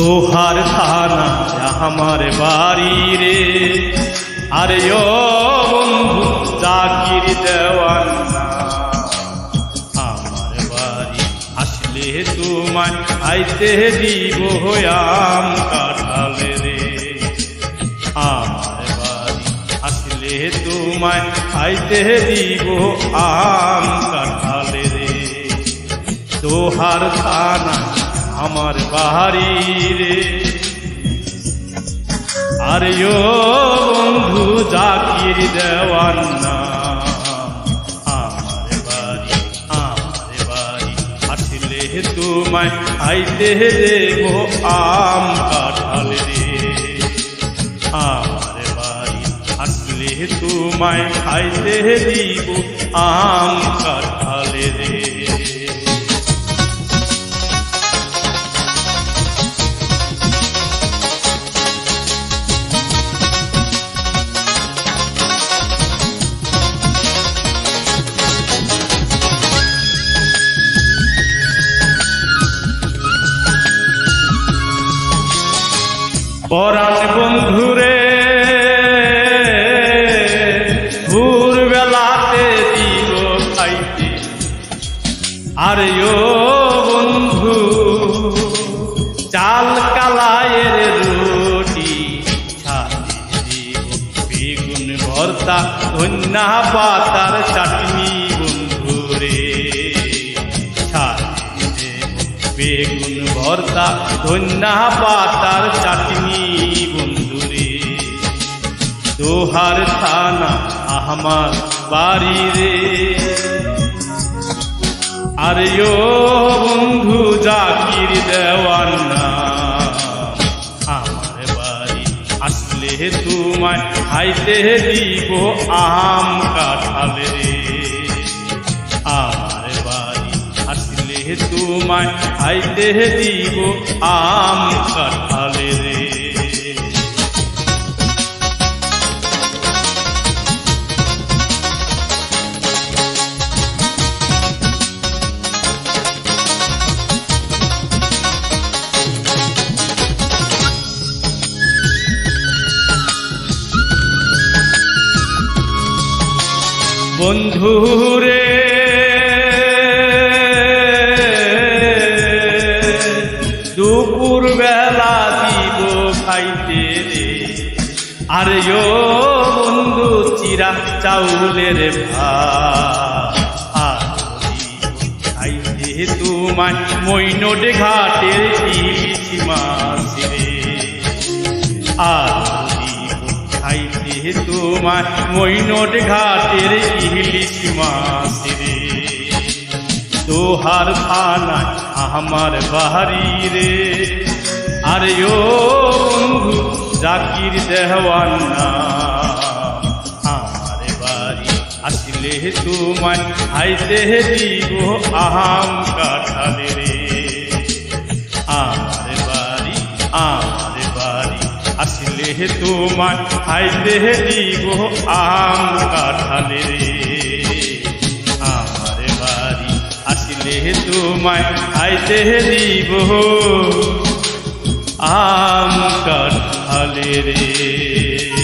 দোহার থানা আমার বাড়ি রে। আরে ও বন্ধু, জাকির দেওয়ান আমার বাড়ি আসলে তোমায় আইতে দিব আম কাঠালে রে। আমার বাড়ি আসলে তোমায় আইতে দিব আম কাঠালে রে। দোহার থানা আমার বাড়ি রে। আরে ও বন্ধু জাকির দেওয়ান না। আমার বাড়ি আমার বাড়ি, আসলে তোমায় আইতে দেব আম কাঠাল রে। আমার বাড়ি, আসলে তোমায় খাইতে দিব আম কাঠাল রে। পরাণ বন্ধুরে ভোর বেলাতে দিব খাইতে। আরে ও বন্ধু, চাল কালায়ের রুটি ছাড়ি বেগুন ভর্তা, ধন্যা পাতার চাটনি। বেগুন ভর্তা, ধন্যা পাতার চাটনি, বন্ধুরে। দোহার থানা আমার বাড়ি রে। আরে ও বন্ধু, জাকির দেওয়ানা আমার বাড়ি আসলে তোমায় খাইতে দিব আম কাঁঠাল রে। তোমায় খাইতে দিব আম কাঠালে রে। বন্ধুরে খাইতে রে আরে বন্ধু, চিরা চাউলের খাইতে তোমায় মৈনট ঘাটের ইলিশ মাছ রে আর তোমার মৈনট ঘাটের ইলিশ মাছ রে তোহার থানায় আমার বাহারি রে। আরে ও বন্ধু, জাকির দেওয়ান না আমার বাড়ি আসলে তোমায় খাইতে দিব আহাম কাঠালে রে। আমার বাড়ি আমার বাড়ি আসলে তোমার খাইতে দিব আম কাঠালে রে। আমার বাড়ি আসলে তোমায় খাইতে দিব আম কাঠালে রে